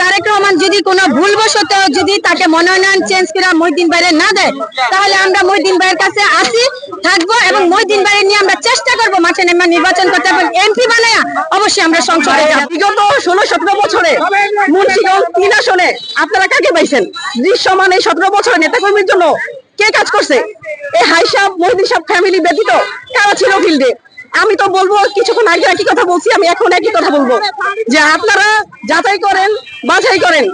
তারেক রহমান যদি কোনো ভুলবশত যদি তাকে মনোনয়ন চেঞ্জ করে মহিদিন বাইরে না দেয়, তাহলে আমরা মহিদিন ভাইয়ের কাছে আসি, থাকব এবং মহিদিন বাইরে নিয়ে আমরা চেষ্টা করব মাঠে নেমে নির্বাচন করতে এবং এমপি বানায়া অবশ্যই আমরা সংসদে যাব। বিগত ষোলো সতেরো বছরে মুন্সিগঞ্জ তিন আসনে আপনারা কাকে পাইছেন? দৃশ্যমান এই সতেরো বছরে নেতাকর্মীর জন্য কে কাজ করছে? এই হাই সাহেব মহিদিন সাহেব ফ্যামিলি ব্যতীত কারা ছিল ফিল্ডে আমি তো বলব কিছুক্ষণ আগে একই কথা বলছি আমি এখন একই কথা বলব। যে আপনারা যাচাই করেন বাছাই করেন।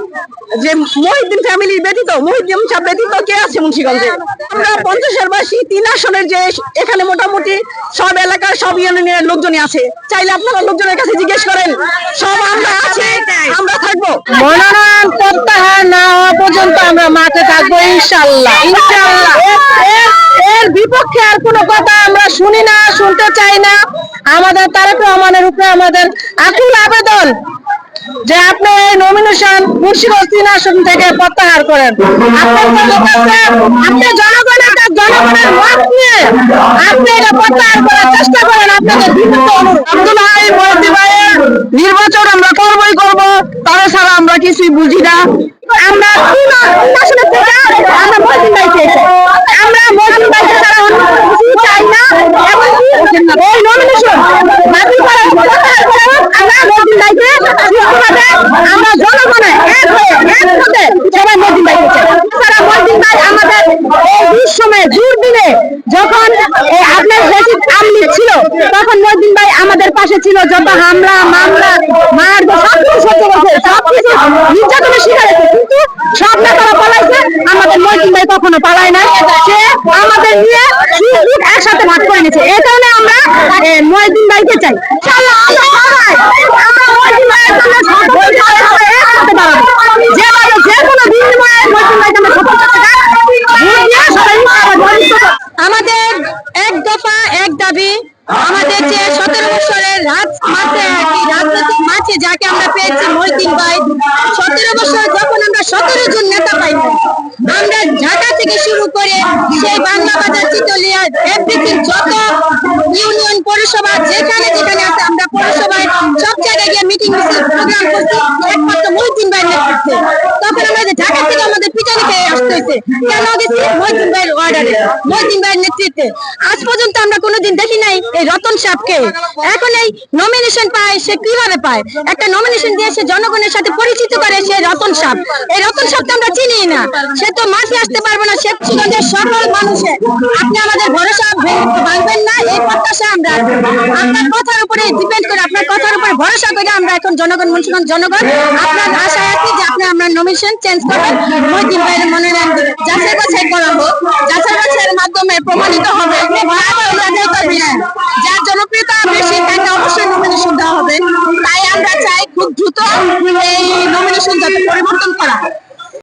যে মহিউদ্দিন ফ্যামিলি ব্যতীত মহিউদ্দিন সাহেব ব্যতীত কে আছে মুন্সিগঞ্জে? আমরা পঞ্চাশের বাসী তিন আসনের যে এখানে মোটামুটি সব এলাকার সব ইউনিয়নের লোকজনই আছে। চাইলে আপনারা লোকজনের কাছে জিজ্ঞেস করেন সব আমরা আছি আমরা থাকব। মনোনয়ন প্রত্যাহার না হওয়া পর্যন্ত আমরা মাঠে থাকব ইনশাল্লাহ ইনশাল্লাহ বিপক্ষে আর কোনো কথা আমরা শুনি না শুনতে চাই না। আমাদের তারেক রহমানের উপরে আমাদের আকুল আবেদন যে আপনি এই নমিনেশন মুন্সিগঞ্জ তিন আসন থেকে প্রত্যাহার করেন। আপনি জনগণের কাছে জনগণের মত নিয়ে আপনি এটা প্রত্যাহার করার চেষ্টা করেন। আপনাদের আব্দুল হাই মহাদি ভাইয়ের নির্বাচন আমরা করবই করব তারা ছাড়া আমরা কিছুই বুঝি না। আমরা তিন আসনের থেকে আমরা মহিদিন ভাই চেয়েছি আমরা মহিদিন ভাইকে ছাড়া অন্য কোনো কিছুই চাই না এমনকি এই নমিনেশন বাতিল করা হোক, প্রত্যাহার করা হোক, আমরা মহিদিন ভাইকে সুষ্ঠুভাবে আমরা জনগণে এক হয়ে এক হতে সবাই মহিদিন ভাইকে চাই ছাড়া মহিদিন ভাই আমাদের এই দুঃসময়ে দুর্দিনে যখন আপনার ফেসিস আমলি ছিল তখন মহিদিন ভাই আমাদের পাশে ছিল। যত হামলা মামলা মার সবকিছু সহ্য করছে সবকিছু নির্যাতনের শিকার কিন্তু সব নেতারা পালাইছে আমাদের মহিদিন ভাই কখনো পালায় না সে আমাদের নিয়ে একসাথে ভাগ করে নিয়েছে। এই কারণে আমরা এ, মহিদিন ভাইকে চাই ইনশাআল্লাহ আমরা সবাই আমরা মহিদিন ভাইয়ের জন্য সকল সবাই সবাই একসাথে দাঁড়াবো যেভাবে যে কোনো বিনিময়ে মহিদিন ভাইকে আমরা সকল সাথে ভোট দিয়ে সবাই ইনশাআল্লাহ জয়যুক্ত করব। আমাদের এক দফা এক দাবি আমাদের যে সতেরো বছরের রাজ মাঠে যাকে আমরা পেয়েছি মহিদিন ভাই সতেরো বছর যখন আমরা সতেরো জন নেতা পাইছি আমরা ঢাকা থেকে শুরু করে সেই বাংলা বাজার, চিতলিয়া এভরিথিং যত ইউনিয়ন পৌরসভা, যেখানে যেখানে আছে, আমরা পৌরসভায় সব জায়গায় গিয়ে মিটিং প্রোগ্রাম করছি তখন আমরা যে ঢাকা থেকে আমাদের পিছনে খেয়ে আসতে হয়েছে কেন গেছি মহিদিন ভাইয়ের অর্ডারে মহিদিন ভাইয়ের নেতৃত্বে। আজ পর্যন্ত আমরা কোনোদিন দেখি নাই এই রতন সাহকে এখন এই নমিনেশন পায়, সে কীভাবে পায়? একটা নমিনেশন দিয়ে সে জনগণের সাথে পরিচিত করে সে রতন সাহ এই রতন সাহকে আমরা চিনি না। সে তো মাঠে আসতে পারবে না, সে সুগন্ধের সকল মানুষের আপনি আমাদের ভরসা ভাঙবেন না, এই প্রত্যাশা আমরা আপনার কথার উপরে করে আপনার কথার উপরে ভরসা করে আমরা এখন জনগণ মুন্সিগঞ্জ জনগণ, আপনার আশায় আছি যে আপনি আমরা নমিনেশন চেঞ্জ করবেন। মহিদিন ভাইয়ের মনোনয়ন যাচাই বাছাই করা হোক, যাচাই বাছাইয়ের মাধ্যমে প্রমাণিত হবে। যার জনপ্রিয়তা বেশি, তাকে অবশ্যই নমিনেশন দেওয়া হবে। তাই আমরা চাই খুব দ্রুত এই নমিনেশন যাতে পরিবর্তন করা